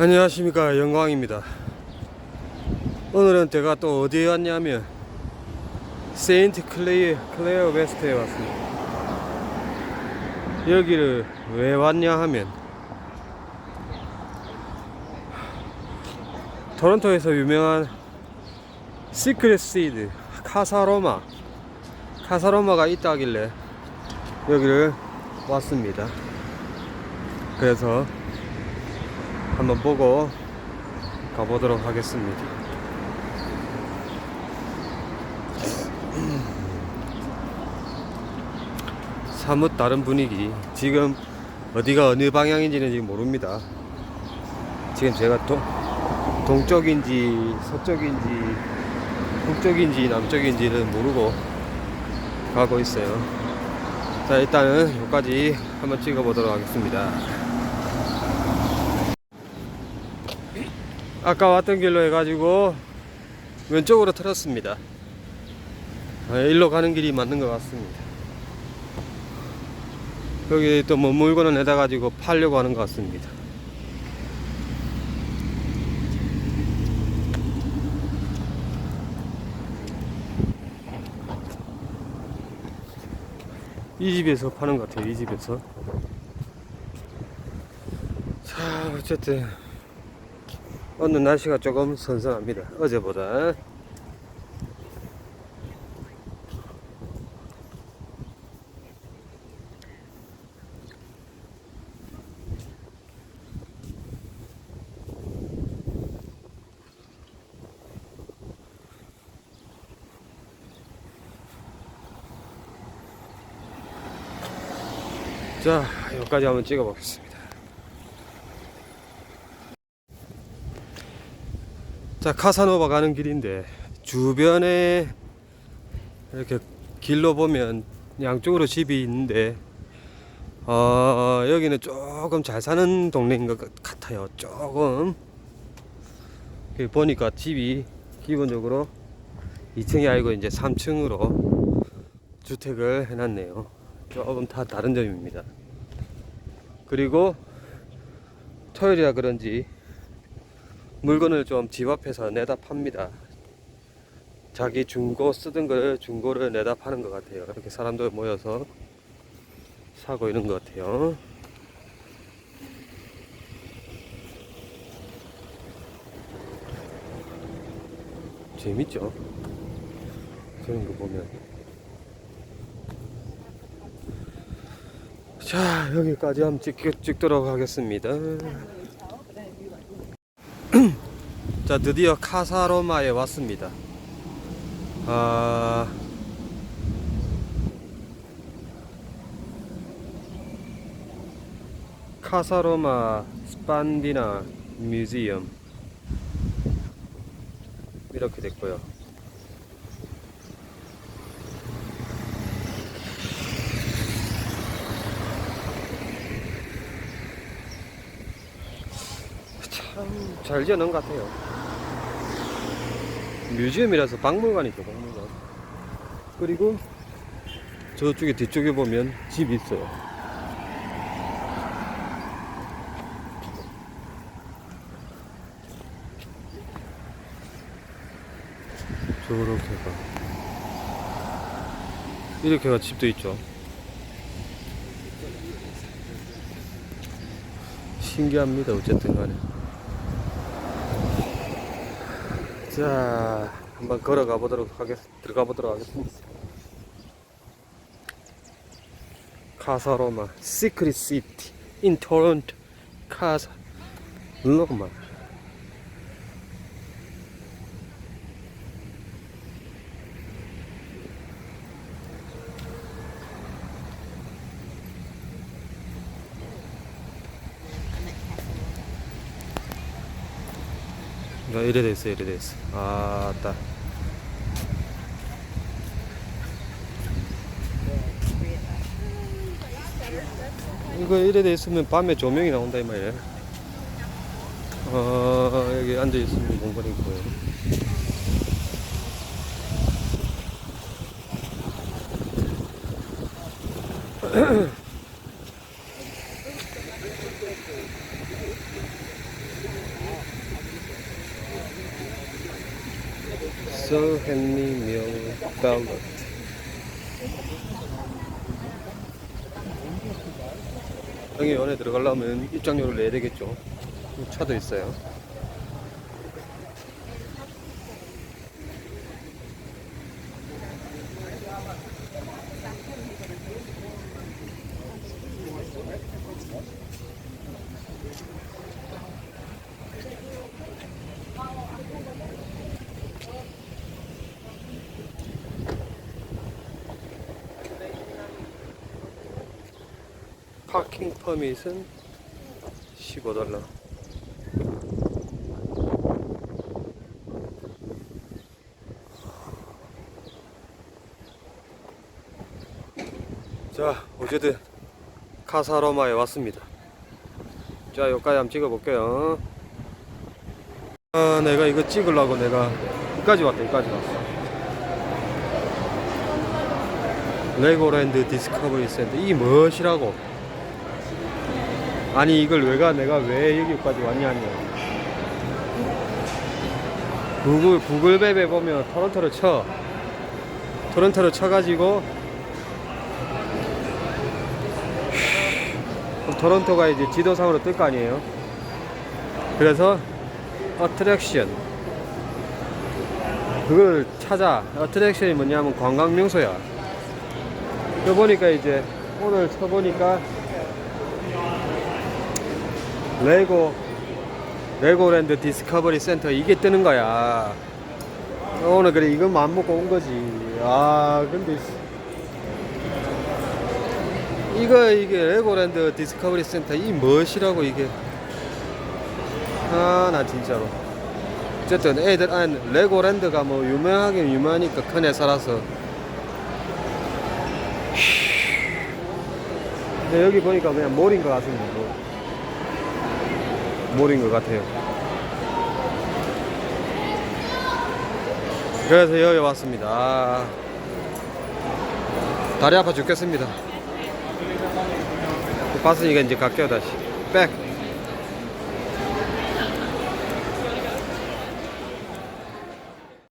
안녕하십니까 영광입니다. 오늘은 제가 또 어디에 왔냐면 세인트 클레어, 클레어 웨스트에 왔습니다. 여기를 왜 왔냐 하면 토론토에서 유명한 시크릿 시드 카사로마 카사로마가 있다길래 여기를 왔습니다. 그래서 한번 보고 가보도록 하겠습니다. 사뭇 다른 분위기. 지금 어디가 어느 방향인지는 지금 모릅니다. 지금 제가 동, 동쪽인지 서쪽인지 북쪽인지 남쪽인지는 모르고 가고 있어요. 자, 일단은 여기까지 한번 찍어보도록 하겠습니다. 아까 왔던 길로 해가지고 왼쪽으로 틀었습니다. 아, 일로 가는 길이 맞는 것 같습니다. 여기 또 뭐 물건을 내다 가지고 팔려고 하는 것 같습니다. 이 집에서 파는 것 같아요. 이 집에서. 자, 어쨌든. 오늘 날씨가 조금 선선합니다. 어제보다. 자, 여기까지 한번 찍어 보겠습니다. 자 카사노바 가는 길인데 주변에 이렇게 길로 보면 양쪽으로 집이 있는데 어, 여기는 조금 잘 사는 동네인 것 같아요 조금. 보니까 집이 기본적으로 2층이 아니고 이제 3층으로 주택을 해놨네요. 조금 다 다른 점입니다. 그리고 토요일이라 그런지 물건을 좀 집 앞에서 내다 팝니다. 자기 중고 쓰던 걸 중고를 내다 파는 것 같아요. 이렇게 사람들 모여서 사고 있는 것 같아요. 재밌죠? 그런 거 보면. 자, 여기까지 한번 찍, 찍도록 하겠습니다. 자 드디어 카사로마에 왔습니다. 아 카사로마 스판디나 뮤지엄 이렇게 됐고요. 참 잘 지어놓은 것 같아요. 뮤지엄이라서 박물관이죠, 박물관. 그리고 저쪽에 뒤쪽에 보면 집이 있어요. 저렇게가. 이렇게가 집도 있죠. 신기합니다, 어쨌든 간에. 자, 한번 걸어가 보도록 하겠, 들어가 보도록 하겠습니다. 카사로마, 시크릿 시티, 인 토론토, 카사, 로마. 나 이래 됐어, 이래 됐어. 아, 따. 이거 이래 돼 있으면 밤에 조명이 나온다 이 말이야. 어, 여기 앉아 있으면 공간이 있고 요. 서hen리명 달러 여기 안에 들어가려면 입장료를 내야 되겠죠 차도 있어요 파킹 퍼밋은 15달러. 자 어쨌든 카사로마에 왔습니다. 자 여기까지 한번 찍어볼게요. 아 내가 이거 찍으려고 내가 여기까지 왔다 여기까지 왔어. 레고랜드 디스커버리 센터. 이 무엇이라고 아니 이걸 왜가 내가 왜 여기까지 왔냐냐 구글 구글맵에 보면 토론토를 쳐. 토론토를 쳐가지고 토론토가 이제 지도상으로 뜰 거 아니에요? 그래서 어트랙션 그걸 찾아. 어트랙션이 뭐냐면 관광 명소야. 저 보니까 이제 오늘 쳐보니까 레고 레고랜드 디스커버리 센터 이게 뜨는 거야. 오늘 그래 이건 맘 먹고 온 거지. 아 근데 씨. 이거 이게 레고랜드 디스커버리 센터 이 무엇이라고 이게. 아 나 진짜로. 어쨌든 애들 안 레고랜드가 뭐 유명하긴 유명하니까 큰 애 살아서. 근데 여기 보니까 그냥 몰인 것 같습니다. 몰. 몰인 것 같아요. 그래서 여기 왔습니다. 아, 다리 아파 죽겠습니다. 봤으니까 이제 갈게요 다시. 백.